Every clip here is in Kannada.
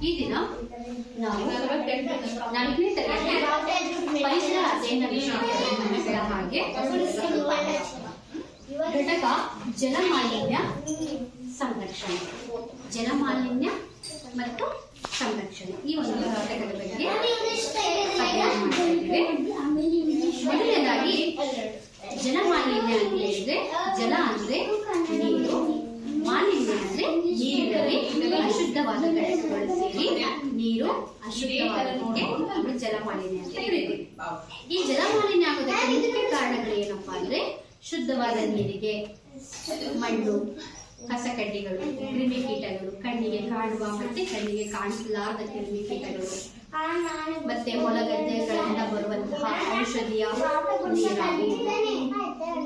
ಈ ದಿನ ನಾವು ಘಟಕ ಜಲಮಾಲಿನ್ಯ ಸಂರಕ್ಷಣೆ. ಜಲಮಾಲಿನ್ಯ ಮತ್ತು ಸಂರಕ್ಷಣೆ. ಈ ಒಂದು ಘಟಕದ ಬಗ್ಗೆ ಮೊದಲನೇದಾಗಿ ಜಲಮಾಲಿನ್ಯ ಅಂತ ಹೇಳಿದ್ರೆ ಜಲ ಅಂದ್ರೆ ಅಶುದ್ಧವಾದ ಸೇರಿ ನೀರು ಅಶುದ್ಧವಾದದಕ್ಕೆ ನಾವು ಜಲಮಾಲಿನ್ಯ ಈ ಜಲಮಾಲಿನ್ಯ ಆಗೋದಕ್ಕೆ ಮುಖ್ಯ ಕಾರಣಗಳು ಏನಪ್ಪಾ ಅಂದ್ರೆ ಶುದ್ಧವಾದ ನೀರಿಗೆ ಮಣ್ಣು, ಕಸಕಡ್ಡಿಗಳು, ಕ್ರಿಮಿಕೀಟಗಳು, ಕಣ್ಣಿಗೆ ಕಾಣುವ, ಮತ್ತೆ ಕಣ್ಣಿಗೆ ಕಾಣಿಸಲಾರದ ಕ್ರಿಮಿಕೀಟಗಳು, ಮತ್ತೆ ಹೊಲಗದ್ದೆಗಳಿಂದ ಬರುವಂತಹ ಔಷಧಿಯ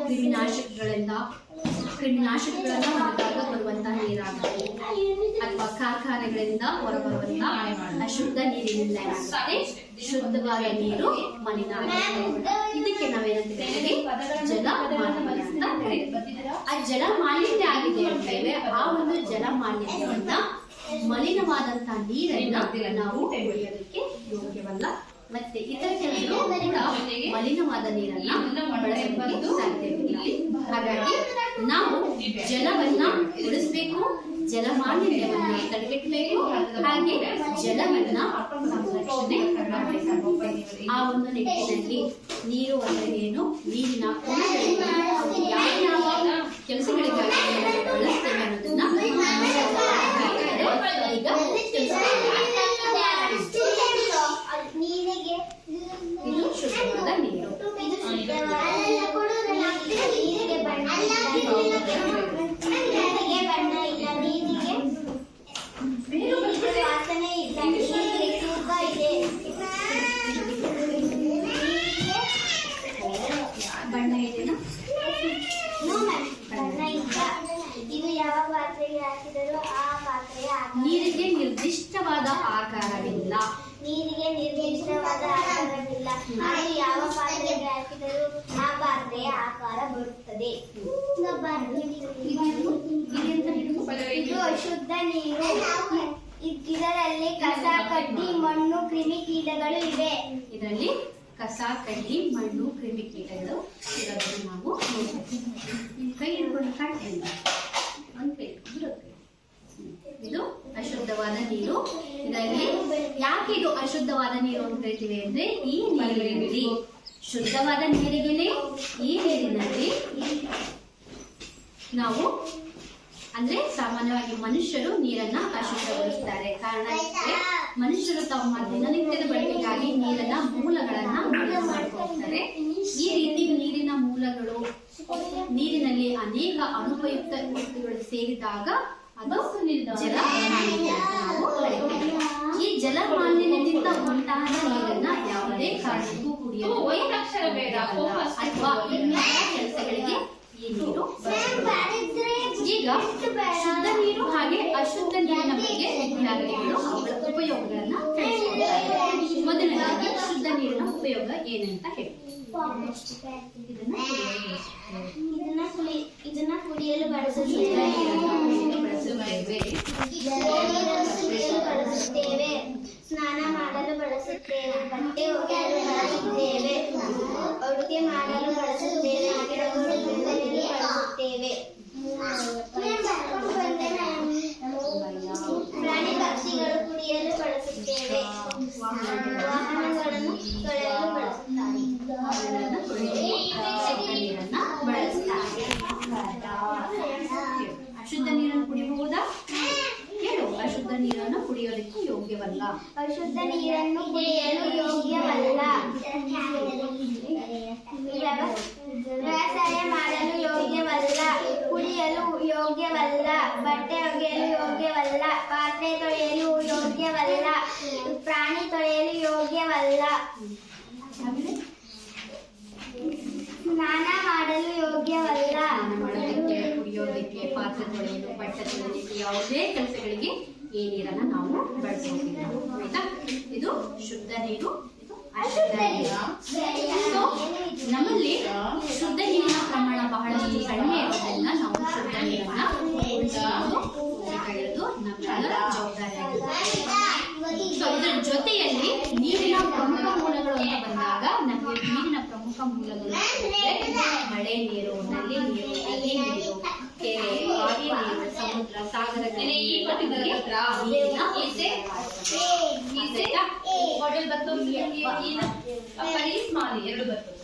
ಕ್ರಿಮಿನಾಶಕಗಳಿಂದ, ಕ್ರಿಮಿನಾಶಕಗಳನ್ನ ಬರುವಂತಹ ಅಥವಾ ಕಾರ್ಖಾನೆಗಳಿಂದ ಹೊರಬರುವಂತ ಅಶುದ್ಧ ನೀರಿನಿಂದ ಶುದ್ಧವಾದ ನೀರು ಮಲಿನ ಇದಕ್ಕೆ ನಾವೇನಂತ ಕರೀತೀವಿ ಜಲ ಮಾಲಿನ್ಯ ಆ ಜಲ ಮಾಲಿನ್ಯ ಆಗಿದೆ ಅಂತೇವೆ ಆ ಒಂದು ಜಲ ಮಾಲಿನ್ಯವನ್ನ ಮಲಿನವಾದಂತಹ ನೀರನ್ನ ನಾವು ಕುಡಿಯೋದಕ್ಕೆ ಯೋಗ್ಯವಲ್ಲ. ಮತ್ತೆ ಇತರ ಮಲಿನವಾದ ನೀರನ್ನ ಬಳಸಬಹುದು ಸಾಧ್ಯವಿಲ್ಲ. ಹಾಗಾಗಿ ನಾವು ಜಲವನ್ನ ಉಳಿಸ್ಬೇಕು ಜಲ ಮಾಲಿನ್ಯವನ್ನ ತಡೆಗಟ್ಟಬೇಕು. ಹಾಗೆ ಜಲವನ್ನ ಸಂರಕ್ಷಣೆ ಮಾಡಬೇಕು. ಆ ಒಂದು ನಿಟ್ಟಿನಲ್ಲಿ ನೀರು ಅಂದರೆ ಏನು ನೀರಿನ ಯಾವ ಯಾವ ಕೆಲಸಗಳಿಗಾಗಿ ಬಳಸ್ತೇವೆ ಅನ್ನೋದನ್ನ ಈಗ ಇದು ಶುದ್ಧವಾದ ನೀರು. ಬಣ್ಣ ಇಲ್ಲ ಇದು ಯಾವ ಪಾತ್ರೆಗೆ ಹಾಕಿದರೂ ಆ ಪಾತ್ರೆಯ ನೀರಿಗೆ ನಿರ್ದಿಷ್ಟವಾದ ಆಕಾರವಿಲ್ಲ. ನೀರಿಗೆ ನಿರ್ದಿಷ್ಟವಾದ ಆಕಾರವಿಲ್ಲ. ಅದು ಯಾವ ಪಾತ್ರೆಗೆ ಹಾಕಿದರೂ ಆ ಪಾತ್ರೆಯ ಆಕಾರ ಬರುತ್ತದೆ. ಇದು ಅಶುದ್ಧ ನೀರು. ಇದರಲ್ಲಿ ಕಸ ಕಡ್ಡಿ ಮಣ್ಣು ಕ್ರಿಮಿಕೀಟಗಳು ಇವೆ. ಇದರಲ್ಲಿ ಕಸ ಕಡ್ಡಿ ಮಣ್ಣು ಕ್ರಿಮಿಕೀಟಗಳು ಇರೋದನ್ನು ನಾವು ನೋಡ್ತೀವಿ. ಕೈ ಹಿಡ್ಕೊಂಡು ಕಾಣ್ತಿಲ್ಲ ಒಂದು ಕೈ ಇದು ಅಶುದ್ಧವಾದ ನೀರು. ಇದರಲ್ಲಿ ಯಾಕೆ ಇದು ಅಶುದ್ಧವಾದ ನೀರು ಅಂತ ಹೇಳ್ತೀವಿ ಅಂದ್ರೆ ಈ ನೀರಿನಲ್ಲಿ, ಶುದ್ಧವಾದ ನೀರಿಗೆ ಈ ನೀರಿನಲ್ಲಿ ನಾವು ಅಂದ್ರೆ ಸಾಮಾನ್ಯವಾಗಿ ಮನುಷ್ಯರು ನೀರನ್ನ ಅಶುದ್ಧಗೊಳಿಸ್ತಾರೆ ಕಾರಣ ಮನುಷ್ಯರು ತಮ್ಮ ದಿನನಿತ್ಯದ ಬಳಕೆಗಾಗಿ ನೀರನ್ನ ಮೂಲಗಳನ್ನ ಮಾಡ್ಕೊಳ್ತಾರೆ. ಈ ರೀತಿ ನೀರಿನ ಮೂಲಗಳು ನೀರಿನಲ್ಲಿ ಅನೇಕ ಅನುಪಯುಕ್ತ ವಸ್ತುಗಳು ಸೇರಿದಾಗ ಅದು ಜಲ ಈ ಜಲ ಮಾಲಿನ್ಯದಿಂದ ಉಂಟಾದ ನೀರನ್ನ ಯಾವುದೇ ಕಾರಣಕ್ಕೂ ಕುಡಿಯುವ ಅಥವಾ ಇನ್ನಿತರ ಕೆಲಸಗಳಿಗೆ ಈ ನೀರು ಬಳಸಬಹುದು. ಈಗ ಶುದ್ಧ ನೀರು ಹಾಗೆ ಅಶುದ್ಧ ನೀರಿನ ಬಗ್ಗೆ ವಿದ್ಯಾರ್ಥಿಗಳು ಅವುಗಳ ಉಪಯೋಗಗಳನ್ನ ತಿಳಿಸ್ಕೊಡ್ತಾರೆ ಮೊದಲನೇದಾಗಿ ಶುದ್ಧ ನೀರಿನ ಉಪಯೋಗ ಏನಂತ ಹೇಳಿ. ಸ್ನಾನ ಮಾಡಲು ಬಳಸುತ್ತೇವೆ ಬಟ್ಟೆ ಅಡುಗೆ ಮಾಡಲು ಬಳಸುತ್ತೇವೆ ಬಳಸುತ್ತೇವೆ ಪ್ರಾಣಿ ಪಕ್ಷಿಗಳು ಕುಡಿಯಲು ಬಳಸುತ್ತೇವೆ. ವಾಹನಗಳನ್ನು ಅಶುದ್ಧ ನೀರನ್ನು ಕುಡಿಯಬಹುದಾ ಹೇಳು ಅಶುದ್ಧ ನೀರನ್ನು ಕುಡಿಯೋದಕ್ಕೆ ಯೋಗ್ಯವಲ್ಲ ಅಶುದ್ಧ ನೀರನ್ನು ಕುಡಿಯಲು ಯೋಗ್ಯವಲ್ಲ ವ್ಯವ- ವ್ಯವಸಾಯ ಮಾಡಲು ಯೋಗ್ಯವಲ್ಲ ಕುಡಿಯಲು ಯೋಗ್ಯವಲ್ಲ ಬಟ್ಟೆ ಒಗೆಯಲು ಯೋಗ್ಯವಲ್ಲ ಪಾತ್ರೆ ತೊಳೆಯಲು ಯೋಗ್ಯವಲ್ಲ ಪ್ರಾಣಿ ತೊಳೆಯಲು ಯೋಗ್ಯವಲ್ಲ ಆಮೇಲೆ ಸ್ನಾನ ಮಾಡಲು ಯೋಗ್ಯವಲ್ಲ ಕುಡಿಯೋದಕ್ಕೆ ಪಾತ್ರೆ ತೊಳೆಯಲು ಬಟ್ಟೆ ತೊಳೆಯಲಿಕ್ಕೆ ಯಾವುದೇ ಕೆಲಸಗಳಿಗೆ ಈ ನೀರನ್ನ ನಾವು ಬಳಸೋದಿಲ್ಲ. ಆಯ್ತಾ? ಇದು ಶುದ್ಧ ನೀರು. ಇದು ಅಶುದ್ಧ ನೀರು. ಸೊ ನಮ್ಮಲ್ಲಿ ಶುದ್ಧ ನೀರಿನ ಪ್ರಮಾಣ ಬಹಳಷ್ಟು ಕಡಿಮೆ ಇರೋದ್ರಿಂದ ನಾವು ಶುದ್ಧ ನೀರನ್ನ ಉಳಿಸಿಕೊಂಡು ಉಳಿಕೊಳ್ಳೋದು ನಮ್ಮೆಲ್ಲರ ಜವಾಬ್ದಾರಿ ಜೊತೆಯಲ್ಲಿ ನೀರಿನ ಪ್ರಮುಖ ಮೂಲಗಳು ಅಂತ ಬಂದಾಗ ನಮಗೆ ನೀರಿನ ಪ್ರಮುಖ ಮೂಲಗಳು ಮಳೆ ನೀರು ನಲ್ಲಿ ನೀರು ನದಿ ನೀರು. ಕೆರೆ ಬಾವಿ ನೀರು ಸಮುದ್ರ ಸಾಗರ ಈ ಪಟ್ಟಿದ್ದಾರೆ ಹತ್ರ ಈಸೆ ಈಸೆ ಹೋಟೆಲ್ ಬತ್ತು ಈ- ಈ- ಅಪ್ಪ ಈ ಸ್ಮಾಲಿ ಎರಡು ಬರ್ತದೆ